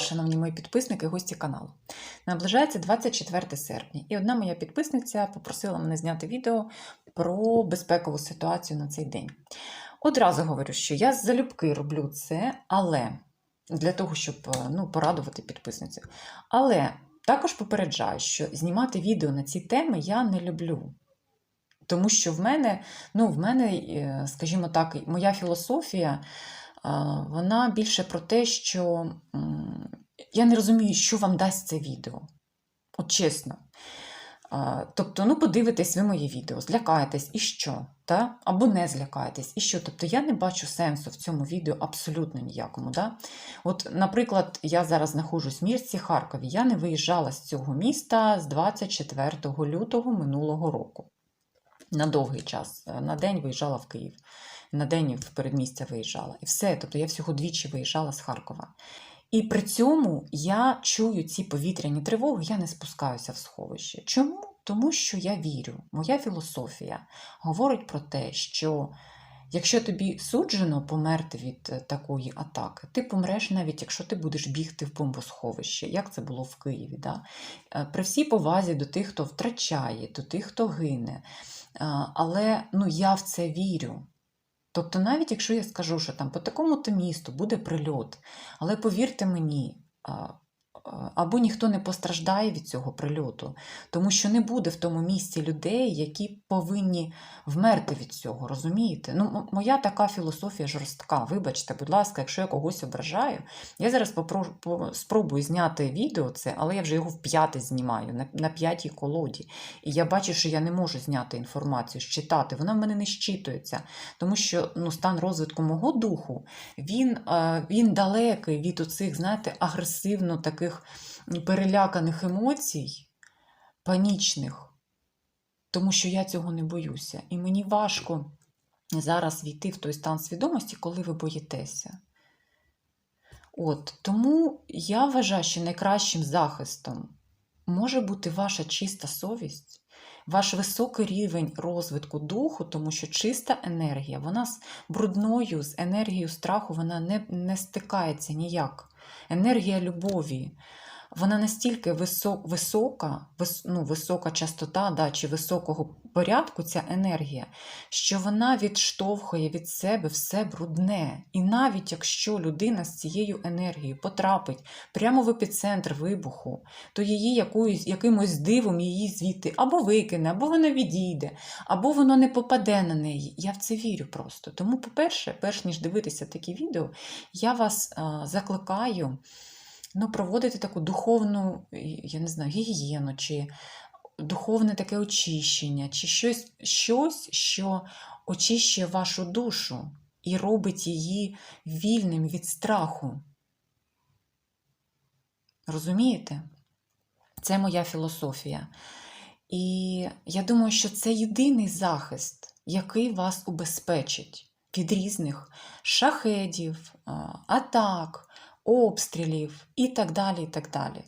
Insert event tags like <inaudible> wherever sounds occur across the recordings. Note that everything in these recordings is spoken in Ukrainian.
шановні мої підписники гості каналу. Наближається 24 серпня, і одна моя підписниця попросила мене зняти відео про безпекову ситуацію на цей день. Одразу говорю, що я залюбки роблю це, але для того, щоб е, ну, порадувати підписницю. Але також попереджаю, що знімати відео на ці теми я не люблю. Тому що в мене, ну, в мене, е, скажімо так, моя філософія вона більше про те, що я не розумію, що вам дасть це відео. От чесно. Тобто, ну, подивитесь ви моє відео, злякаєтесь і що? Та? Або не злякаєтесь, і що? Тобто я не бачу сенсу в цьому відео абсолютно ніякому. Да? От, наприклад, я зараз знаходжусь в місті Харкові. Я не виїжджала з цього міста з 24 лютого минулого року. На довгий час. Е, На день виїжджала в Київ, на день в передмістя виїжджала. І все. Тобто я всього двічі виїжджала з Харкова. І при цьому я чую ці повітряні тривоги, я не спускаюся в сховище. Чому? Тому що я вірю. Моя філософія говорить про те, що якщо тобі суджено померти від е, такої атаки, ти помреш навіть якщо ти будеш бігти в бомбосховище, як це було в Києві. Да? Е, При всій повазі до тих, хто втрачає, до тих, хто гине. Е, Але ну, я в це вірю. Тобто, навіть якщо я скажу, що там по такому-то місту буде прильот, але повірте мені, або ніхто не постраждає від цього прильоту, тому що не буде в тому місці людей, які повинні вмерти від цього, розумієте? Ну, моя така філософія жорстка. Вибачте, будь ласка, якщо я когось ображаю, я зараз попро- спробую зняти відео це, але я вже його в п'яте знімаю, на, на п'ятій колоді. І я бачу, що я не можу зняти інформацію, щитати. Вона в мене не щитується, тому що ну, стан розвитку мого духу він, е, він далекий від оцих, знаєте, агресивно таких переляканих емоцій, панічних, тому що я цього не боюся. І мені важко зараз війти в той стан свідомості, коли ви боїтеся. От, тому я вважаю, що найкращим захистом може бути ваша чиста совість, ваш високий рівень розвитку духу, тому що чиста енергія, вона з брудною, з енергією страху, вона не, не стикається ніяк. Енергія любові. Вона настільки висок, висока, вис, ну, висока частота да, чи високого порядку ця енергія, що вона відштовхує від себе все брудне. І навіть якщо людина з цією енергією потрапить прямо в епіцентр вибуху, то її якоюсь, якимось дивом її звідти або викине, або вона відійде, або воно не попаде на неї. Я в це вірю просто. Тому, по-перше, перш ніж дивитися такі відео, я вас а, закликаю ну, проводити таку духовну, я не знаю, гігієну, чи духовне таке очищення, чи щось, щось, що очищує вашу душу і робить її вільним від страху. Розумієте? Це моя філософія. І я думаю, що це єдиний захист, який вас убезпечить від різних шахедів, атак, обстрілів і так далі. і так далі.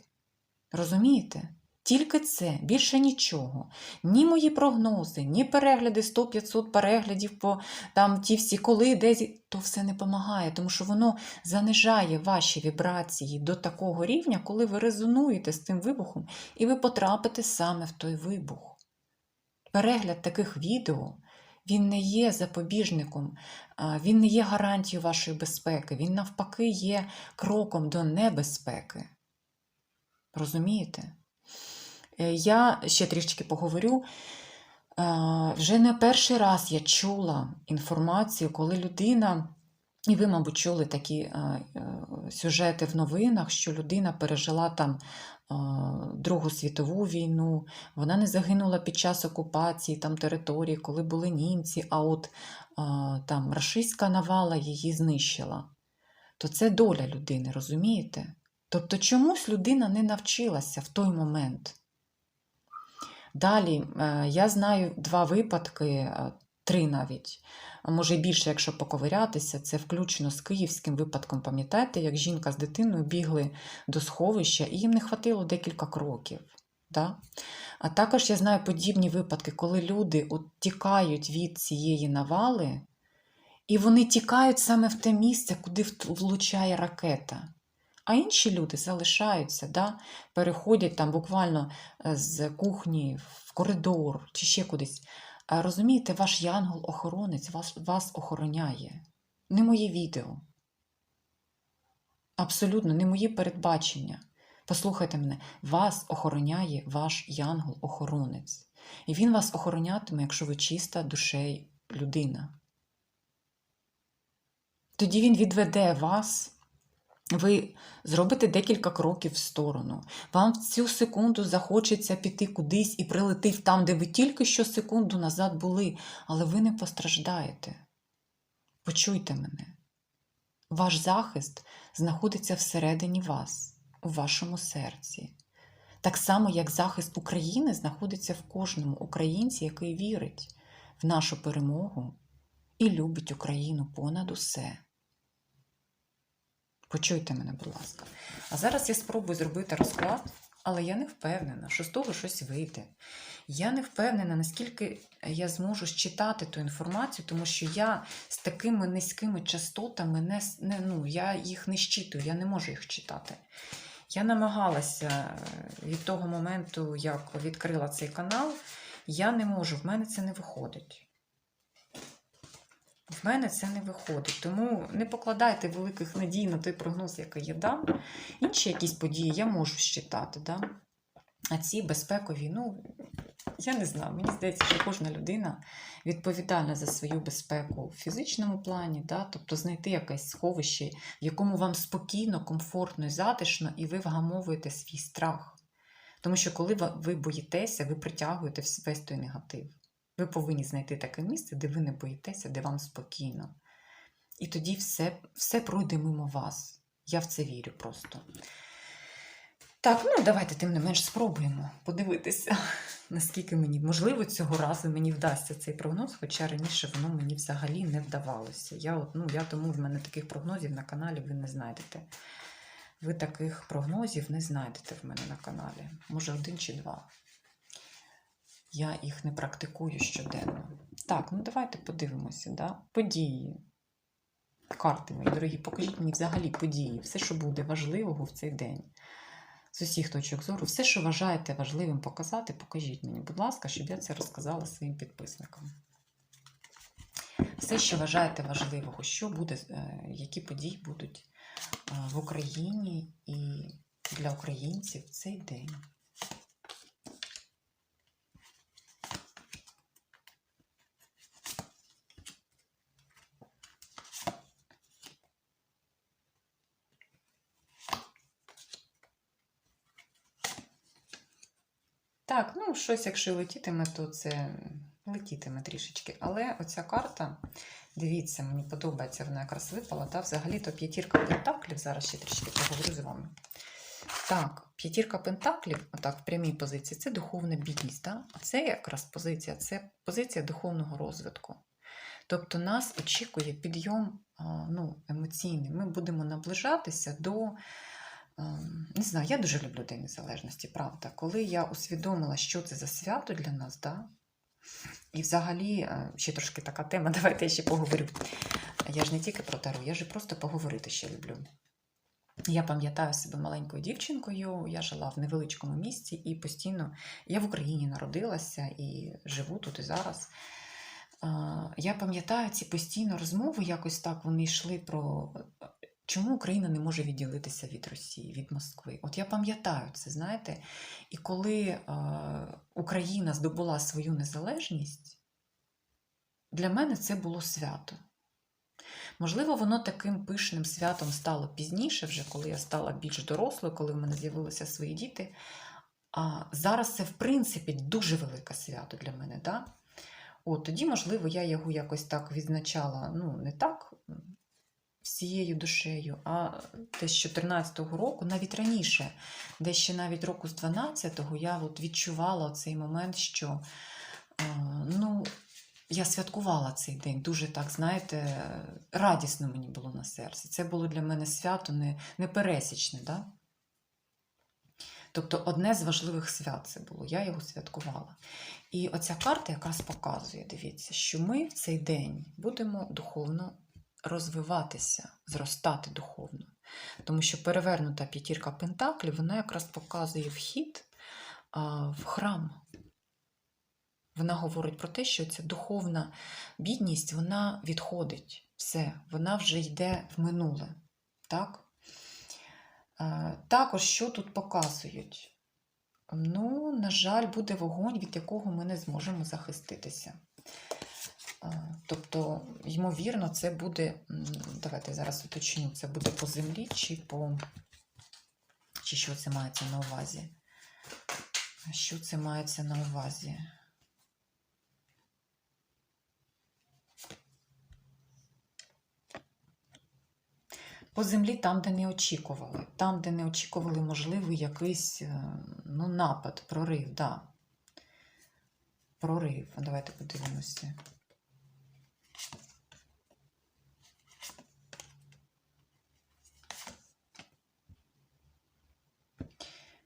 Розумієте? Тільки це, більше нічого. Ні мої прогнози, ні перегляди 100-500 переглядів по там ті всі коли, де то все не допомагає, тому що воно занижає ваші вібрації до такого рівня, коли ви резонуєте з тим вибухом, і ви потрапите саме в той вибух. Перегляд таких відео він не є запобіжником, він не є гарантією вашої безпеки, він навпаки є кроком до небезпеки. Розумієте? Е, Я ще трішки поговорю. Е, Вже не перший раз я чула інформацію, коли людина, і ви, мабуть, чули такі е, е, сюжети в новинах, що людина пережила там е, Другу світову війну, вона не загинула під час окупації там території, коли були німці, а от там рашистська навала її знищила. То це доля людини, розумієте? Тобто чомусь людина не навчилася в той момент. Далі я знаю два випадки, три навіть, може більше, якщо поковирятися, це включно з київським випадком. Пам'ятаєте, як жінка з дитиною бігли до сховища, і їм не хватило декілька кроків. Да? А також я знаю подібні випадки, коли люди от тікають від цієї навали, і вони тікають саме в те місце, куди влучає ракета. А інші люди залишаються, да? переходять там буквально е, з кухні в коридор чи ще кудись. Розумієте, ваш янгол-охоронець вас, вас охороняє. Не моє відео. Абсолютно, не мої передбачення. Послухайте мене, вас охороняє ваш янгол-охоронець. І він вас охоронятиме, якщо ви чиста душею людина. Тоді він відведе вас. Ви зробите декілька кроків в сторону. Вам в цю секунду захочеться піти кудись і прилетить там, де ви тільки що секунду назад були, але ви не постраждаєте. Почуйте мене. Ваш захист знаходиться всередині вас, у вашому серці. Так само, як захист України знаходиться в кожному українці, який вірить в нашу перемогу і любить Україну понад усе. Почуйте мене, будь ласка. А зараз я спробую зробити розклад, але я не впевнена, що з того щось вийде. Я не впевнена, наскільки я зможу считати ту інформацію, тому що я з такими низькими частотами не, не ну, я їх не щитую, я не можу їх читати. Я намагалася е, від того моменту, як відкрила цей канал, я не можу, в мене це не виходить. В мене це не виходить. Тому не покладайте великих надій на той прогноз, який я дам. Інші якісь події я можу щитати. Да? А ці безпекові, ну, я не знаю. Мені здається, що кожна людина відповідальна за свою безпеку в фізичному плані, да? тобто знайти якесь сховище, в якому вам спокійно, комфортно і затишно, і ви вгамовуєте свій страх. Тому що коли ви боїтеся, ви притягуєте весь той негатив. Ви повинні знайти таке місце, де ви не боїтеся, де вам спокійно. І тоді все, все пройде мимо вас. Я в це вірю просто. Так, ну давайте тим не менш спробуємо подивитися, <laughs> наскільки мені можливо цього разу мені вдасться цей прогноз, хоча раніше воно мені взагалі не вдавалося. Я, от, ну, я тому в мене таких прогнозів на каналі ви не знайдете. Ви таких прогнозів не знайдете в мене на каналі. Може, один чи два. Я їх не практикую щоденно. Так, ну давайте подивимося. Да? Події. Карти мої дорогі, покажіть мені взагалі події, все, що буде важливого в цей день. З усіх точок зору, все, що вважаєте важливим показати, покажіть мені, будь ласка, щоб я це розказала своїм підписникам. Все, що вважаєте важливого, що буде, е, які події будуть е, в Україні і для українців в цей день. Так, щось, якщо летітиме, то це летітиме трішечки. Але оця карта, дивіться, мені подобається, вона якраз випала. Та, взагалі-то п'ятірка пентаклів. Зараз ще трішки поговорю з вами. Так, п'ятірка пентаклів, отак, в прямій позиції, це духовна бідність. Да? Це якраз позиція, це позиція духовного розвитку. Тобто нас очікує підйом ну, емоційний. Ми будемо наближатися до. Ем, Не знаю, я дуже люблю День Незалежності, правда. Коли я усвідомила, що це за свято для нас, да? і взагалі, е, ще трошки така тема, <laughs> давайте я ще поговорю. Я ж не тільки про таро, я ж просто поговорити ще люблю. Я пам'ятаю себе маленькою дівчинкою, я жила в невеличкому місті і постійно я в Україні народилася і живу тут і зараз. Е, Я пам'ятаю ці постійно розмови, якось так вони йшли про чому Україна не може відділитися від Росії, від Москви. От я пам'ятаю це, знаєте, і коли е, Україна здобула свою незалежність, для мене це було свято. Можливо, воно таким пишним святом стало пізніше, вже коли я стала більш дорослою, коли в мене з'явилися свої діти. А зараз це, в принципі, дуже велике свято для мене. Да? От, тоді, можливо, я його якось так відзначала, ну, не так всією душею, а десь з 14-го року, навіть раніше, десь ще навіть року з 12-го, я от відчувала цей момент, що е, ну, я святкувала цей день дуже так, знаєте, радісно мені було на серці. Це було для мене свято не, непересічне. Да? Тобто одне з важливих свят це було, я його святкувала. І оця карта якраз показує, дивіться, що ми в цей день будемо духовно розвиватися, зростати духовно. Тому що перевернута п'ятірка пентаклів, вона якраз показує вхід в храм. Вона говорить про те, що ця духовна бідність вона відходить. Все, вона вже йде в минуле. Так? Також, що тут показують? Ну, на жаль, буде вогонь, від якого ми не зможемо захиститися. Е, Тобто, ймовірно, це буде, давайте зараз уточню, це буде по землі чи по. Чи що це мається на увазі? Що це мається на увазі? По землі там, де не очікували. Там, де не очікували, можливий якийсь е, ну, напад, прорив, да. Прорив. Давайте подивимося.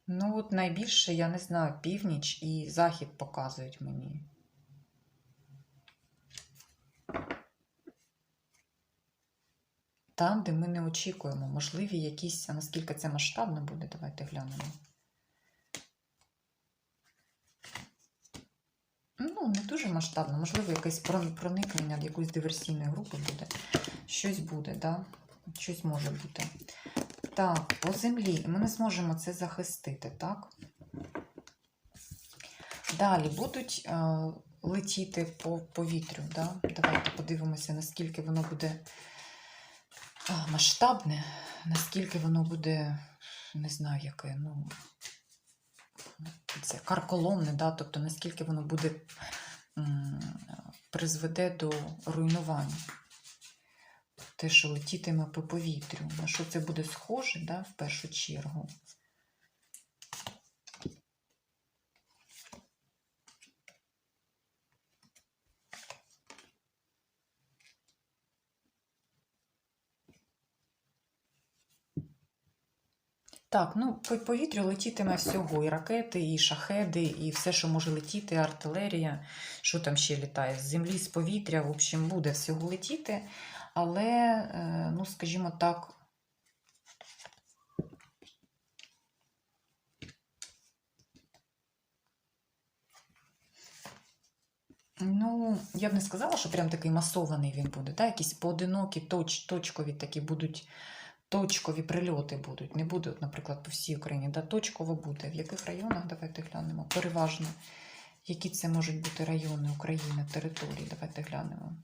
Ну, от найбільше, я не знаю, північ і захід показують мені. Там, де ми не очікуємо, можливі якісь, а наскільки це масштабно буде, давайте глянемо. Ну, не дуже масштабно, можливо, якесь проникнення в якоїсь диверсійної групи буде. Щось буде, да? Щось може бути. Так, по землі. Ми не зможемо це захистити, так? Далі будуть е, летіти по повітрю. Да? Давайте подивимося, наскільки воно буде масштабне, наскільки воно буде, не знаю, яке, ну, це карколомне, да? тобто наскільки воно буде призведе до руйнування. Те, що летітиме по повітрю. На що це буде схоже, да, в першу чергу. Так, ну по повітрю летітиме всього. І ракети, і шахеди, і все, що може летіти, артилерія, що там ще літає, з землі, з повітря, в общем, буде всього летіти. Але, е, ну, скажімо так, ну, я б не сказала, що прям такий масований він буде. Да? Якісь поодинокі, точ, точкові такі будуть, точкові прильоти будуть. Не будуть, наприклад, по всій Україні. Да? Точково буде. В яких районах, давайте глянемо. Переважно, які це можуть бути райони України, території, давайте глянемо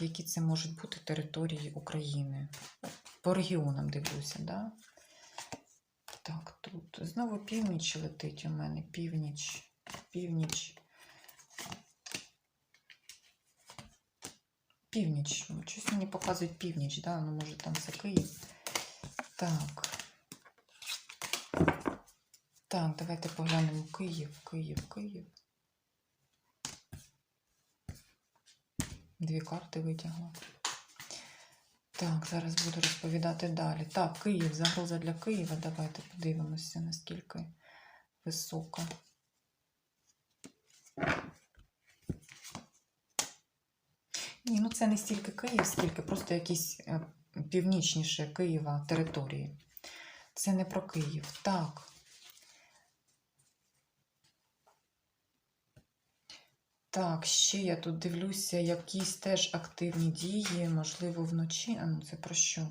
які це можуть бути території України. По регіонам дивлюся, да? Так, тут знову північ летить у мене. Північ, північ. Північ. Щось мені показують північ, да? Ну, може там це Київ. Так. Так, давайте поглянемо Київ, Київ, Київ. Дві карти витягла. Так, зараз буду розповідати далі. Так, Київ, загроза для Києва. Давайте подивимося, наскільки висока. Ні, ну це не стільки Київ, скільки просто якісь е, північніше Києва території. Це не про Київ. Так. Так, ще я тут дивлюся, якісь теж активні дії, можливо, вночі. А ну це про що?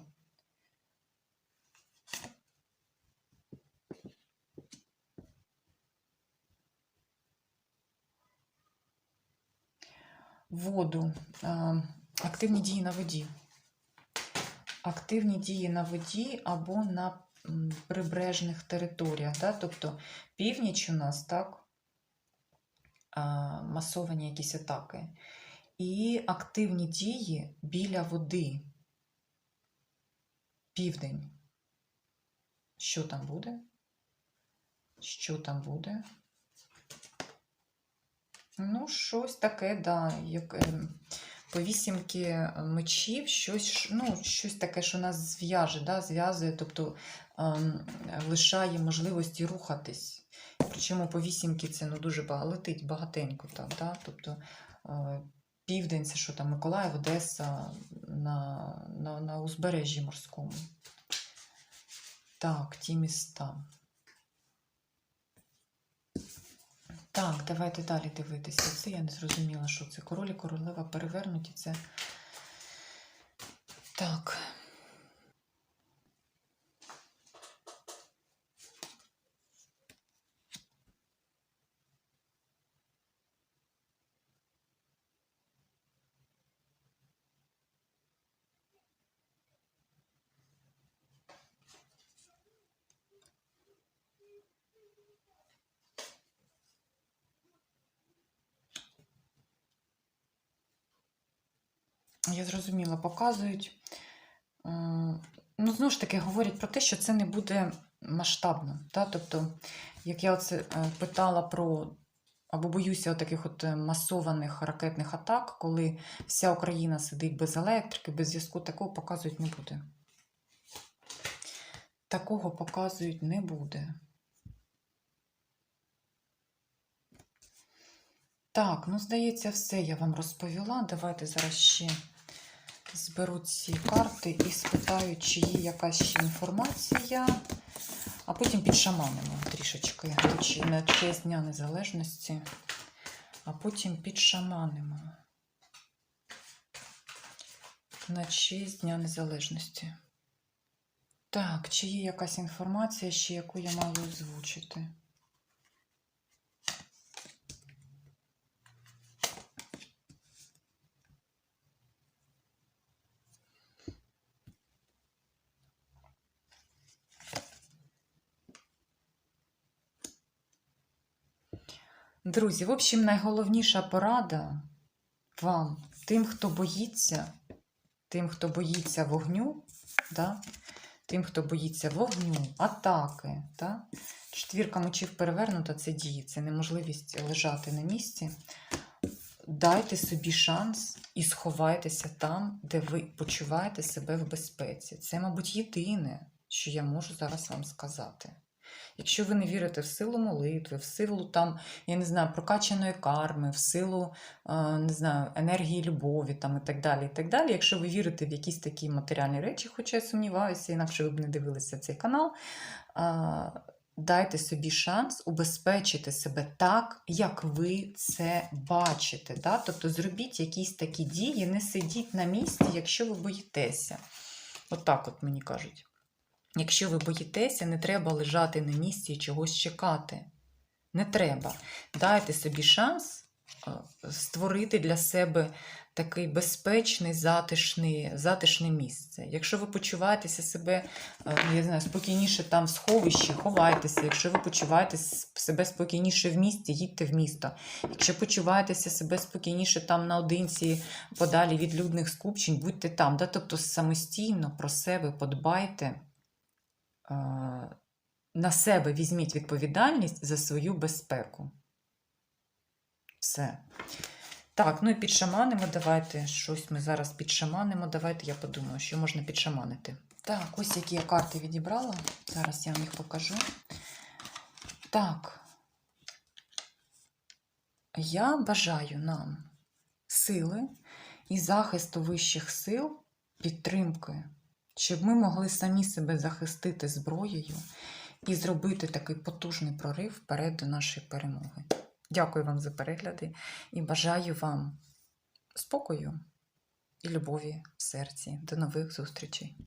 Воду. Активні дії на воді. Активні дії на воді або на прибережних територіях. Да? Тобто північ у нас, так? масовані якісь атаки. І активні дії біля води. Південь. Що там буде? Що там буде? Ну, щось таке, да, як ем, по вісімки мечів, щось, ну, щось таке, що нас зв'яже, да, зв'язує, тобто ем, лишає можливості рухатись. Причому по вісімки це ну, дуже багато, летить багатенько так, да? тобто е, південь, це що там, Миколаїв, Одеса на, на, на узбережжі морському. Так, ті міста. Так, давайте далі дивитися. Це я не зрозуміла, що це. Король і королева перевернуті. Це. Так. Я зрозуміла, показують. е, Ну, знову ж таки, говорять про те, що це не буде масштабно. Та? Тобто, як я оце е, питала про або боюся таких от е, масованих ракетних атак, коли вся Україна сидить без електрики, без зв'язку, такого показують не буде. Такого показують не буде. Так, ну здається, все я вам розповіла. Давайте зараз ще зберу ці карти і спитаю, чи є якась ще інформація, а потім підшаманимо трішечки на честь Дня Незалежності, а потім підшаманимо. На честь Дня Незалежності. Так, чи є якась інформація, ще яку я маю озвучити? Друзі, в общем, найголовніша порада вам, тим, хто боїться, тим, хто боїться вогню, да? тим, хто боїться вогню, атаки. Да? Четвірка мечів перевернута це дії, це неможливість лежати на місці. Дайте собі шанс і сховайтеся там, де ви почуваєте себе в безпеці. Це, мабуть, єдине, що я можу зараз вам сказати. Якщо ви не вірите в силу молитви, в силу там, я не знаю, прокачаної карми, в силу е, не знаю, енергії любові там, і так далі. і так далі. Якщо ви вірите в якісь такі матеріальні речі, хоча я сумніваюся, інакше ви б не дивилися цей канал, е, дайте собі шанс убезпечити себе так, як ви це бачите. Да? Тобто зробіть якісь такі дії, не сидіть на місці, якщо ви боїтеся. От от мені кажуть. Якщо ви боїтеся, не треба лежати на місці і чогось чекати. Не треба. Дайте собі шанс е, створити для себе такий безпечний, затишний, затишне місце. Якщо ви почуваєтеся себе е, я знаю, спокійніше там в сховищі, ховайтеся. Якщо ви почуваєте себе спокійніше в місті, їдьте в місто. Якщо почуваєтеся себе спокійніше там наодинці, подалі від людних скупчень, будьте там. Да? Тобто самостійно про себе подбайте на себе візьміть відповідальність за свою безпеку. Все. Так, ну і підшаманимо. Давайте щось ми зараз підшаманимо. Давайте я подумаю, що можна підшаманити. Так, ось які я карти відібрала. Зараз я вам їх покажу. Так. Я бажаю нам сили і захисту вищих сил, підтримки щоб ми могли самі себе захистити зброєю і зробити такий потужний прорив вперед до нашої перемоги. Дякую вам за перегляди і бажаю вам спокою і любові в серці. До нових зустрічей!